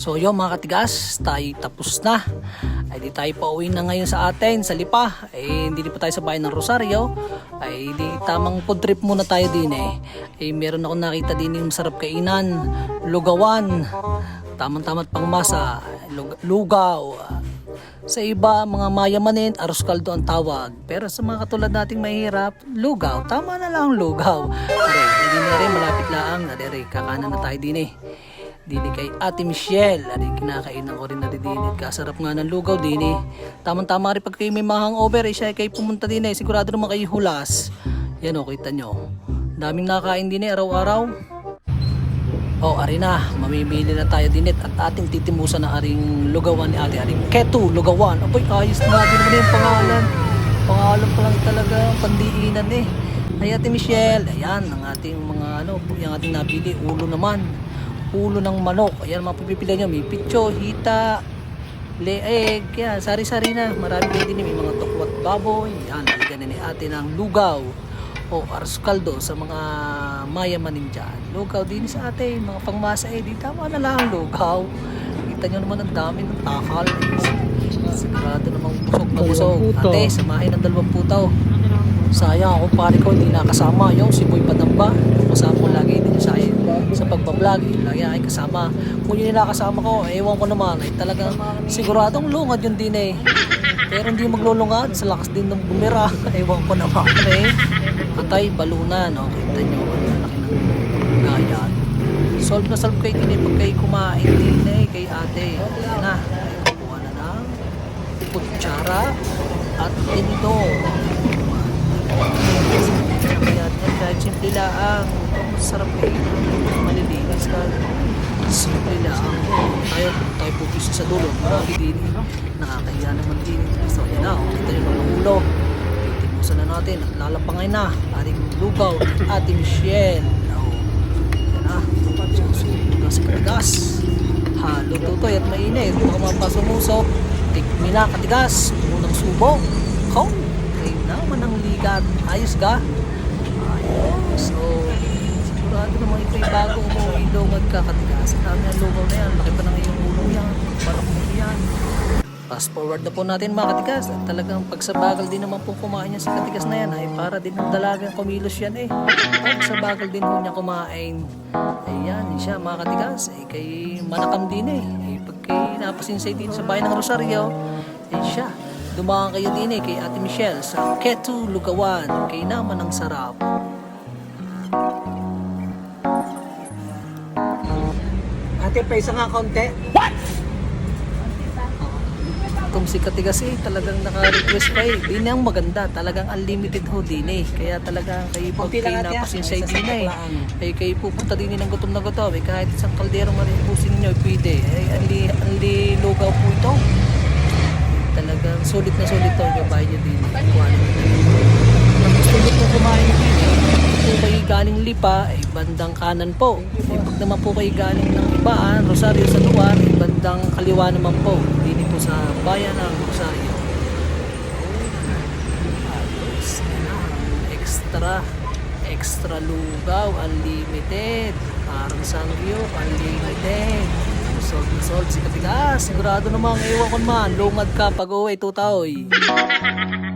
So yun mga katigas, tayo tapos na. Ay di tayo pauwi na ngayon sa atin, sa Lipa. Ay hindi pa tayo sa bayan ng Rosario. Ay di tamang food trip muna tayo din eh. Ay meron ako nakita din yung masarap kainan, lugawan. Tamang-tamat pang masa, lug- lugaw. Sa iba, mga mayamanin, aros kaldo ang tawag. Pero sa mga katulad nating mahirap, lugaw. Tama na lang lugaw. Aray, hindi na rin, malapit lang. Aray, kakanan na tayo din eh. Dini kay Ate Michelle. Aray, kinakainan ko rin na rin din. Kasarap nga ng lugaw din eh. Tamang-tama rin pag kayo may mahang over, eh, siya kayo pumunta din eh. Sigurado naman kayo hulas. Yan o, kita nyo. Daming nakain din eh, araw-araw. Oh, ari na, mamimili na tayo dinit at ating titimusan na aring lugawan ni ate, aring keto lugawan. Aboy, ayos na din naman yung pangalan. Pangalan pa lang talaga, pandiinan eh. Ay ate Michelle, ayan ang ating mga ano, yung ating nabili, ulo naman. Ulo ng manok. Ayan mga pipipili nyo, may pitso, hita, leeg, yan, sari-sari na. Marami din din, may mga tokwat baboy. Yan, alagyan na ni ate ng lugaw o ars kaldo sa mga mayamanin dyan. Lugaw din sa atin, mga pangmasa eh, di tama na lang lugaw. Kita nyo naman ang dami ng takal. Sigurado namang busog na busog. Ate, samahin ng dalawang putaw. Sayang ako pare ko, hindi nakasama yung si Boy Padamba. Kasama ko lagi din sa sa pagbablog. Lagi ay kasama. Kung yun yung nakasama ko, ewan ko naman. Ay talagang siguradong lungad yun din eh. Pero hindi maglulungad, sa lakas din ng bumira. Ewan ko naman eh. Patay, balunan. O, kita nyo, ang laki ng gayan. Solve na solve kayo din eh pag kayo kumain din eh kay ate. Ayan na, ay kumuha na ng kutsara at tinito. Kaya simple lang. Kayo. Malilinis ka. Simple lang. Tayo, tayo pupisa sa dulo. Marami din eh. Nakakahiya naman din. So, yan na. oh. Kita nyo ng ulo. Titimusan na natin. At lalapangay na. Ating lugaw. Ate Michelle. Yan na. Susunod sa katigas. Halo tutoy at mainit. Baka mapasumusok. Tikmi na katigas. Unang subo. Kong. Kayo naman ang ligat. Ayos ka? Ayos. So, sigurado naman ito'y bago umuwi daw magkakatigas. Ang dami ang lugaw na yan. Laki pa ng iyong ulo yan. Parang yan. Fast forward na po natin mga katigas. At talagang pag sa bagal din naman po kumain niya sa katigas na yan ay para din ng dalagang kumilos yan eh. Pag sa bagal din po niya kumain. Ayan, siya mga katigas. Eh, kay manakam din eh. eh pag kay napasinsay din sa bayan ng Rosario, eh siya. Dumaan kayo din eh kay Ate Michelle sa Ketu Lugawan. Kay naman ang sarap. Ate, pa isa nga konti. Itong si Katigas eh, talagang naka-request pa eh. Di na ang maganda, talagang unlimited ho din eh. Kaya talagang kayo lang kayo ah. napasinsay Isa sa din eh. Ay kayo pupunta din eh ng gutom na gutom eh. Kahit isang kaldero man rin pusin nyo, pwede. Ay, anli, anli lugaw po ito. Talagang sulit na sulit to yung bahay nyo din. Kung gusto nyo po kumain din eh. Kung kayo galing lipa, ay bandang kanan po. Eh, pag naman po kayo galing ng ibaan, Rosario sa lugar, ay bandang kaliwa naman po. Hindi po sa bayan ng Rosario. Ayos. Extra. Extra lugaw. Unlimited. Parang sangyup. Unlimited. Sold na sold si. Sigurado namang ewan ko naman. Lungad ka pag uwi tutaoy.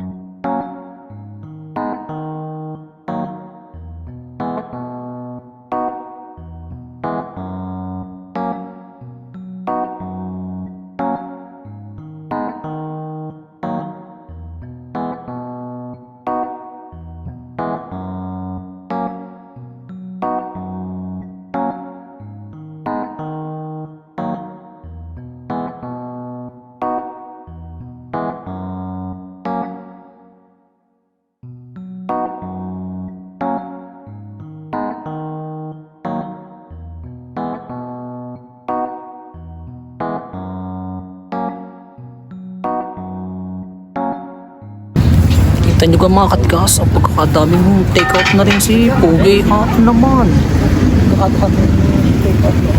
Kita nyo ka mga katigas, ang pagkakadaming take out na rin si Pogi. Ah, naman. Pagkakadaming take out na.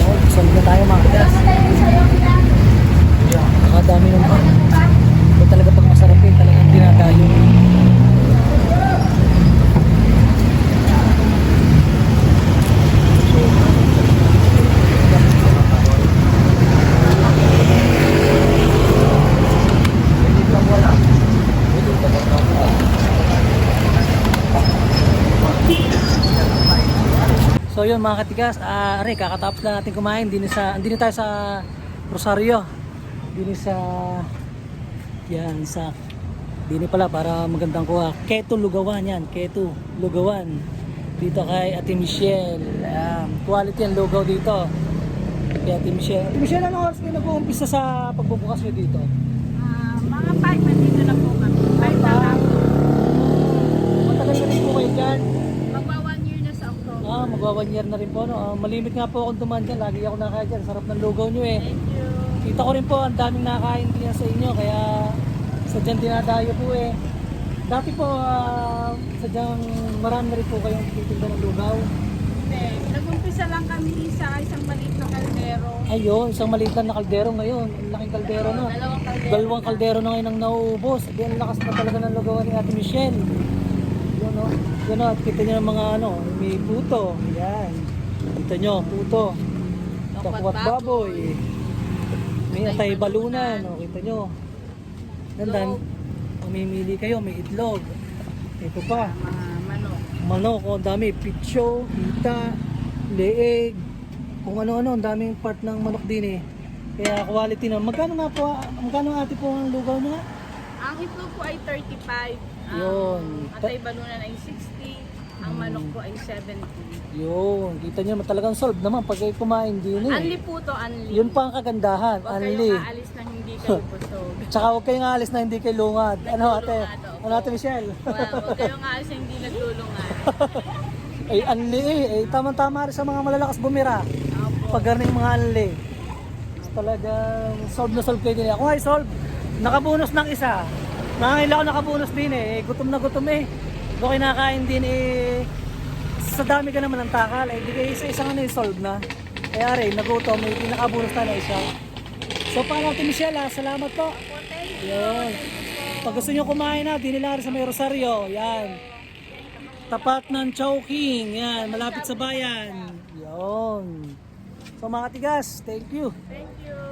So, saan na tayo mga katigas? Yeah, pagkakadami ng. Ito talaga pag masarap yun, talagang dinadayo. Mga katigas, ah, are, kakatapos lang natin kumain. Din sa, andin tayo sa Rosario. Din sa, yan, sa, din pala para magandang kuha. Keto Lugawan yan, Keto Lugawan. Dito kay Ate Michelle. Um, quality ang lugaw dito. Kay Ate Michelle. Ate Michelle, anong oras kayo nag-uumpisa sa pagbubukas nyo dito? One year na rin po. No? Ah, malimit nga po akong dumaan dyan. Lagi ako nakakaya dyan. Sarap ng lugaw nyo eh. Thank you. Kita ko rin po, ang daming nakakain din sa inyo. Kaya sadyang dinadayo po eh. Dati po, ah, sadyang marami na rin po kayong titinda ng lugaw. Hindi. Nag-umpisa lang kami sa isang maliit na kaldero. Ayun, isang maliit lang na kaldero ngayon. Ang laking kaldero na. Dalawang kaldero. Dalawang kaldero na ngayon ang nauubos. Di ang lakas na talaga ng lugawan ni Ate Michelle. Yun o. Yun o. At kita nyo ng mga ano, may puto. Yan. Kita nyo, puto. Takwat baboy. May atay balunan. O, kita nyo. Dandan. Mamimili kayo, may itlog. Ito pa. Manok. Manok, o, dami. Pitso, hita, leeg. Kung ano-ano, ang daming part ng manok din eh. Kaya quality na. Magkano nga po, magkano ate po ang lugaw niya? Ang itlog po ay 35. Ang Yun. atay balunan ay 60. Ang manok po ay 70. Yun, kita niyo naman talagang solve naman pag kayo kumain din Anli eh. po to, anli. Yun pa ang kagandahan, Huwag anli. kayong aalis na hindi kayo busog. Tsaka huwag kayong aalis na hindi kayo lungad. Ano ate? Naglulungad, Ano ate Michelle? Wow, huwag kayong aalis na hindi nagtulungan. Ay, anli eh. eh tama-tama rin sa mga malalakas bumira. Opo. Pag ganing mga anli. Talagang solve na solve kayo din. Ako ay solve. Nakabonus ng isa. Nangangailangan ako nakabonus din eh. Gutom na gutom eh. Doon kinakain din eh. Sa dami ka naman ng takal eh. Di kayo isa-isang ano yung solve na. Kaya rin, nagutom. May pinakabonus na na isa. So paano Ate Michelle ah? Salamat po. Yun. Pag gusto nyo kumain na, dinila rin sa may Rosario. Yan. Tapat ng Chowking. Yan. Malapit sa bayan. Yun. So mga tigas, thank you. Thank you.